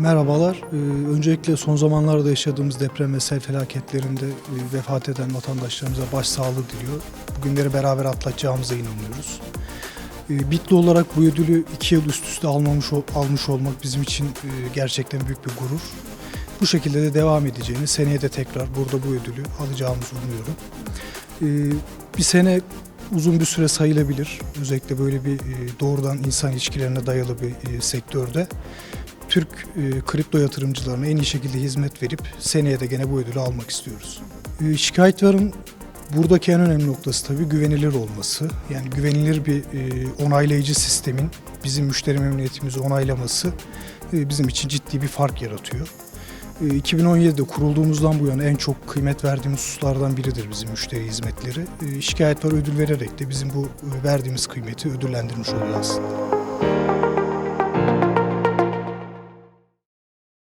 Merhabalar. Ee, Öncelikle son zamanlarda yaşadığımız deprem ve sel felaketlerinde e, vefat eden vatandaşlarımıza başsağlığı diliyor. Bugünleri beraber atlatacağımıza inanıyoruz. Ee, Bitli olarak bu ödülü iki yıl üst üste almamış almış olmak bizim için e, gerçekten büyük bir gurur. Bu şekilde de devam edeceğini, seneye de tekrar burada bu ödülü alacağımızı umuyorum. Ee, Bir sene uzun bir süre sayılabilir. Özellikle böyle bir e, doğrudan insan ilişkilerine dayalı bir sektörde. Türk e, kripto yatırımcılarına en iyi şekilde hizmet verip seneye de gene bu ödülü almak istiyoruz. E, şikayetlerin buradaki en önemli noktası tabii güvenilir olması. Yani güvenilir bir e, onaylayıcı sistemin bizim müşteri memnuniyetimizi onaylaması e, bizim için ciddi bir fark yaratıyor. E, 2017'de kurulduğumuzdan bu yana en çok kıymet verdiğimiz hususlardan biridir bizim müşteri hizmetleri. E, şikayet var ödül vererek de bizim bu e, verdiğimiz kıymeti ödüllendirmiş oluyor aslında.